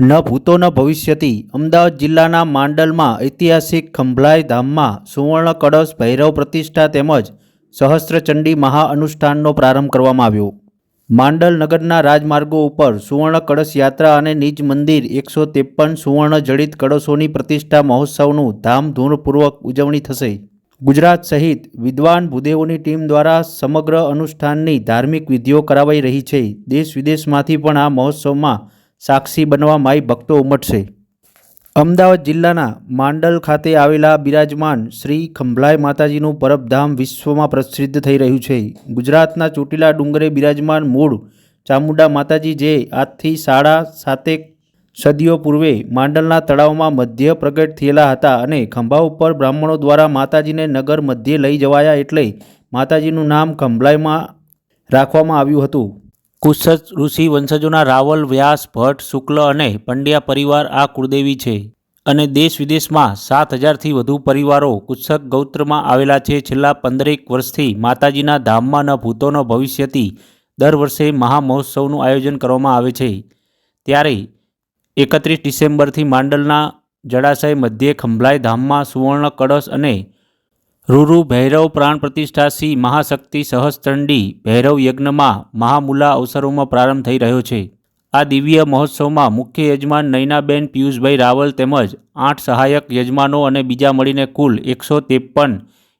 ન ભૂતો ન ભવિષ્યથી અમદાવાદ જિલ્લાના માંડલમાં ઐતિહાસિક ખંભલાઈ ધામમાં સુવર્ણ કળશ ભૈરવ પ્રતિષ્ઠા તેમજ સહસ્ત્રચંડી મહાઅનુષ્ઠાનનો પ્રારંભ કરવામાં આવ્યો. માંડલ નગરના રાજમાર્ગો ઉપર સુવર્ણ કળશ યાત્રા અને નિજ મંદિર એકસો ત્રેપન સુવર્ણ જડિત કળશોની પ્રતિષ્ઠા મહોત્સવનું ધામધૂમપૂર્વક ઉજવણી થશે. ગુજરાત સહિત વિદ્વાન ભૂદેવોની ટીમ દ્વારા સમગ્ર અનુષ્ઠાનની ધાર્મિક વિધિઓ કરાવાઈ રહી છે. દેશ વિદેશમાંથી પણ આ મહોત્સવમાં સાક્ષી બનવા માઈ ભક્તો ઉમટશે. અમદાવાદ જિલ્લાના માંડલ ખાતે આવેલા બિરાજમાન શ્રી ખંભલાઈ માતાજીનું પરબધામ વિશ્વમાં પ્રસિદ્ધ થઈ રહ્યું છે. ગુજરાતના ચોટીલા ડુંગરે બિરાજમાન મૂળ ચામુંડા માતાજી જે આજથી સાડા સાતેક સદીઓ પૂર્વે માંડલના તળાવમાં મધ્ય પ્રગટ થયેલા હતા અને ખંભા ઉપર બ્રાહ્મણો દ્વારા માતાજીને નગર મધ્યે લઈ જવાયા એટલે માતાજીનું નામ ખંભલાયમાં રાખવામાં આવ્યું હતું. કુશત ઋષિ વંશજોના રાવલ, વ્યાસ, ભટ્ટ, શુક્લ અને પંડ્યા પરિવાર આ કુળદેવી છે. અને દેશ વિદેશમાં સાત હજારથી વધુ પરિવારો કુશક ગૌત્રમાં આવેલા છે. છેલ્લા પંદરેક વર્ષથી માતાજીના ધામમાં ન ભૂતો ભવિષ્યથી દર વર્ષે મહામહોત્સવનું આયોજન કરવામાં આવે છે. ત્યારે એકત્રીસ ડિસેમ્બરથી માંડલના જળાશય મધ્યે ખંભલાઈ ધામમાં સુવર્ણ કળશ અને રૂરુ ભૈરવ પ્રાણ પ્રતિષ્ઠા મહાશક્તિ સહસ્ત્રંડી ભૈરવ યજ્ઞમાં મહામુલા અવસરોમાં પ્રારંભ થઈ રહ્યો છે. આ દિવ્ય મહોત્સવમાં મુખ્ય યજમાન નયનાબેન પિયુષભાઈ રાવલ તેમજ આઠ સહાયક યજમાનો અને બીજા મળીને કુલ એકસો ત્રેપન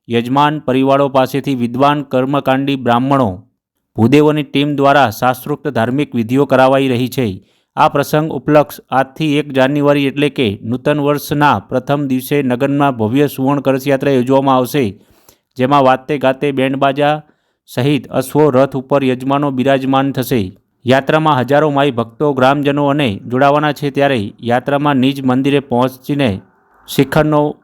યજમાન પરિવારો પાસેથી વિદ્વાન કર્મકાંડી બ્રાહ્મણો ભૂદેવોની ટીમ દ્વારા શાસ્ત્રોક્ત ધાર્મિક વિધિઓ કરાવાઈ રહી છે. આ પ્રસંગ ઉપલક્ષ આજથી એક જાન્યુઆરી એટલે કે નૂતન વર્ષના પ્રથમ દિવસે નગરમાં ભવ્ય સુવર્ણ કળશયાત્રા યોજવામાં આવશે. જેમાં વાતે ગાતે બેન્ડબાજા સહિત અશ્વો રથ ઉપર યજમાનો બિરાજમાન થશે. યાત્રામાં હજારો માઈ ભક્તો, ગ્રામજનો અને જોડાવાના છે ત્યારે યાત્રામાં નિજ મંદિરે પહોંચીને શિખરનો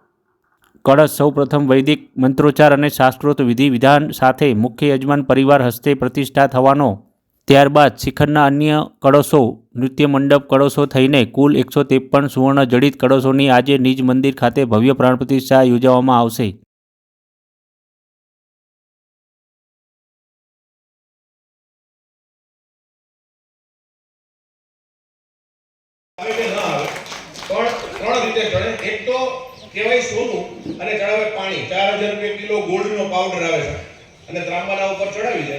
કળશ સૌપ્રથમ વૈદિક મંત્રોચ્ચાર અને શાસ્ત્રોત વિધિ વિધાન સાથે મુખ્ય યજમાન પરિવાર હસ્તે પ્રતિષ્ઠા થવાનો ત્યારબાદ શિખરના અન્ય કળશો, નૃત્ય મંડપ કળશો થઈને કુલ એકસો ત્રેપન સુવર્ણ જડિત કળશોની આજે નિજ મંદિર ખાતે ભવ્ય પ્રાણ પ્રતિષ્ઠા યોજવામાં આવશે. અને ચડાવે પાણી. ચાર હજાર રૂપિયા કિલો ગોલ્ડનો પાવડર આવે છે. અને ત્રાંબાના ઉપર ચડાવી દે.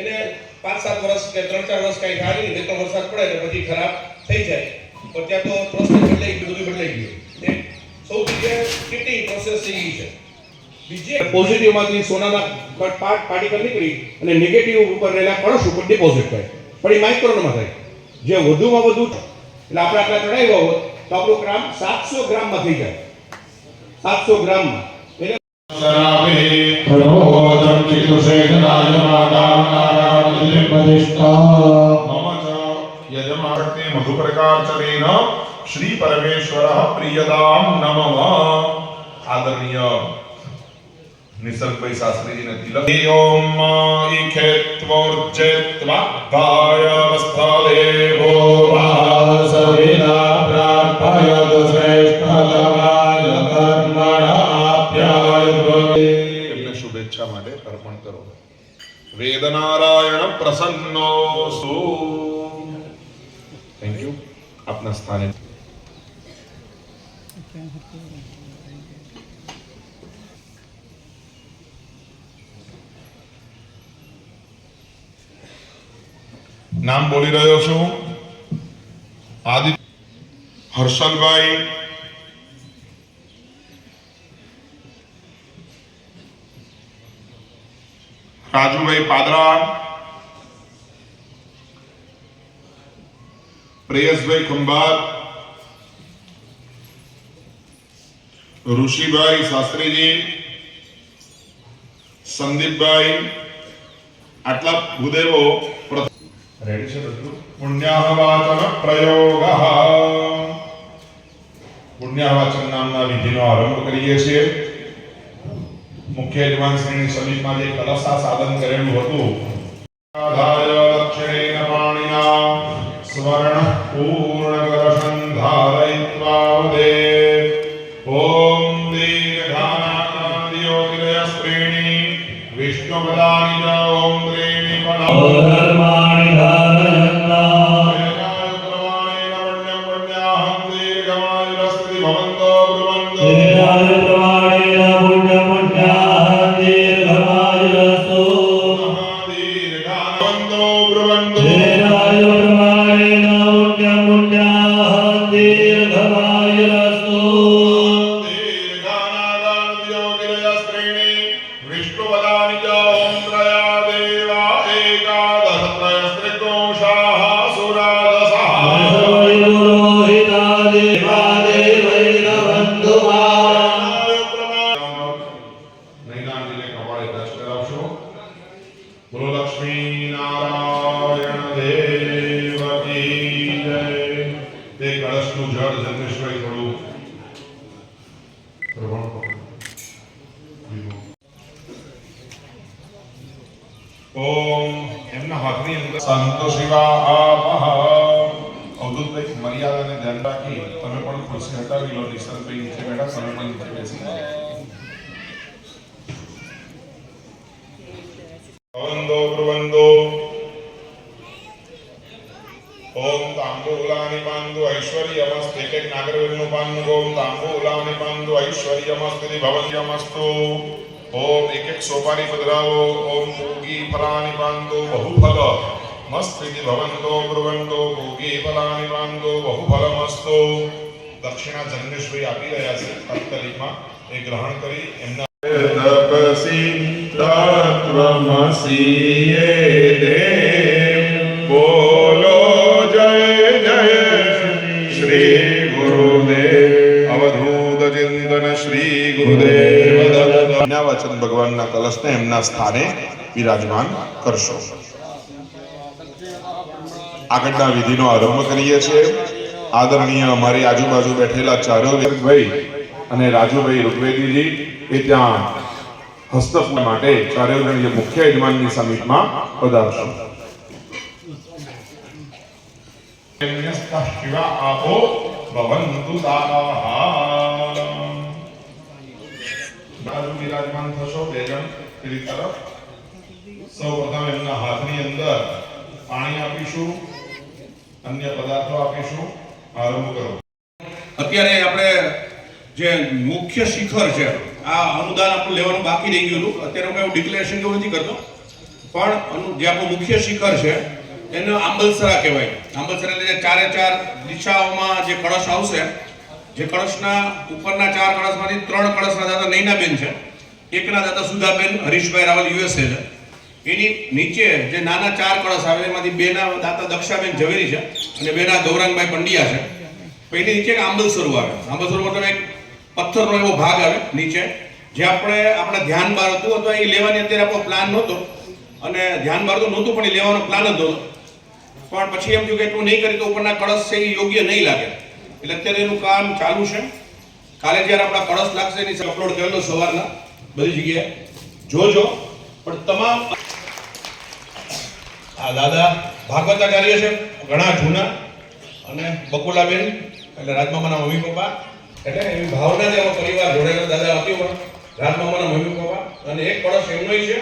એને પાંચ સાત વર્ષ કે ત્રણ ચાર વર્ષ કઈ થાય નહીં ત્રણ વરસાદ પડે તો પછી ખરાબ થઈ જાય. પણ ત્યાં તો પ્રોસેસ બદલાઈ ગયું, બધું બદલાઈ ગયું. સૌથી જે ફિટિંગ પ્રોસેસ થઈ ગઈ છે. બીજી પોઝિટિવમાંથી સોનાના પાર્ટ પાર્ટિકલ નીકળી અને નેગેટિવ ઉપર રહેલા કણસ ઉપર ડિપોઝિટ થાય. પણ એ માઇક્રોનમાં થાય. જે વધુમાં વધુ એટલે આપણે આટલા ચડાવ્યા હોત, તો આપણું ગ્રામ સાતસો ગ્રામમાં થઈ જાય. સાતસો ગ્રામમાં. એટલે પ્રણોદમ ચિત્રશેખરાજમાકામનારામનિર્મદિષ્ટા मम च यजमानते मधुप्रकारचनेन श्री परमेश्वरः प्रियदां नमः आदरणीय निसर्गभाई शास्त्रीजीने तिलक ओम इखेत्वोर्जेत्वाय वस्थलेवो સવિના પ્રાર્થયત સ્થાને નામ બોલી રહ્યો છું આદિ હર્ષલભાઈ રાજુભાઈ પાદરા. પ્રેયસભાઈ ખંભાત ઋષિભાઈ શાસ્ત્રીજી, સંદીપભાઈ, આટલા ભૂદેવો રેડી પ્રયોગ. પુણ્યાહવાચન નામના વિધિનો આરંભ કરીએ છીએ. મુખ્ય યજમાન શ્રેણી સમીપમાં જે કલશા સાધન કરેલું હતું. દક્ષિણેન પાણિના પૂર્ણ કલશં ધારયિત્વા વદે ઓમ દીર્ઘાનાદિયોગિરય સ્ત્રીણી વિષ્ણુપદાની ચ ઓમ ત્રીણી અવધૂતભાઈ મર્યાદાને ધ્યાન રાખી તમે પણ ખુરશી હટાવી લો નિશંતભાઈ નીચે બેઠા, તમે પણ નીચે બેસી ભવંતો બ્રુવંતો ઓમ ઓમ તાંબૂલાની પાંદુ ઐશ્વર્યમસ્તે ભવન્યમસ્તુ ઓમ સોપારી પધરાવો. ઓમ ભોગી ફલાની પાંદુ. બહુફલ. મસ્તિતિ ભવંતો બ્રુવંતો ભોગી ફલાની પાંદુ બહુફલમસ્તુ દક્ષિણા જગદીશભાઈ આપી રહ્યા છે તાત્કાલિકમાં એ ગ્રહણ કરી એમના તપસી તત્વમસી દે બોલો જય જય શ્રી ગુરુદેવ અવધૂત ચિંતન શ્રી ગુરુદેવ દત્ત વચન ભગવાનના કલશને એમના સ્થાને વિરાજમાન કરશો આગળના વિધિનો આરંભ કરીએ છીએ. આદરણીય અમારી આજુબાજુ બેઠેલા ચારો ભાઈ અને રાજુભાઈ ઋગ્વેદીજી એ ત્યાં હસ્તક માટે ચારેય જણ મુખ્ય યજમાનની સમિતિમાં પધારશો. વિરાજમાન થશો બે જણ પેલી તરફ. સૌ પ્રથમ એમના હાથની અંદર પાણી આપીશું. અન્ય પદાર્થો આપીશું, આરંભ કરો. અત્યારે આપણે જે મુખ્ય શિખર છે, આ અનુદાન આપણું લેવાનું બાકી રહી ગયેલું અત્યારે હું એવું ડિક્લેરેશન કેવું નથી કરતો. પણ જે આપણું મુખ્ય શિખર છે, એને આંબલસરા કહેવાય. આંબલસરા એટલે ચારે ચાર દિશાઓમાં જે કળશ આવશે, જે કળશના ઉપરના ચાર કળશમાંથી ત્રણ કળશના દાદા નૈનાબેન છે. એકના દાદા સુધાબેન, હરીશભાઈ રાવલ, યુએસએ છે. એની નીચે જે નાના ચાર કળશ આવે, એમાંથી બેના દાતા દક્ષાબેન ઝવેરી છે અને બેના ગૌરાંગભાઈ પંડ્યા છે. પછી નીચે આંબલ સરોવર આવે. આંબલ સરોવર મતલબ એક પથ્થરનો એવો ભાગ આવે નીચે, જે આપણે આપણા ધ્યાન બહાર હતું, અથવા એ લેવાની અત્યારે આપણો પ્લાન નહોતો. અને ધ્યાન બહાર તો નહોતું, પણ એ લેવાનો પ્લાન જ નહોતો. પણ પછી એમ થયું કે એટલું નહીં કરી તો ઉપરના કળશ છે એ યોગ્ય નહીં લાગે. એટલે અત્યારે એનું કામ ચાલુ છે. કાલે જ્યારે આપણા કળશ લાગશે, એની અપલોડ કરેલો સવારના, બધી જગ્યાએ. જોજો. પણ તમામ આ દાદા ભાગવતાચાર્ય છે, ઘણા જૂના અને બકુલાબેન, એટલે રાજમામાના મમ્મી પપ્પા, એટલે એવી ભાવના જે પરિવાર જોડેલો દાદા હતી રાજમામાના મમ્મી પપ્પા અને એક પડોશ એમનો છે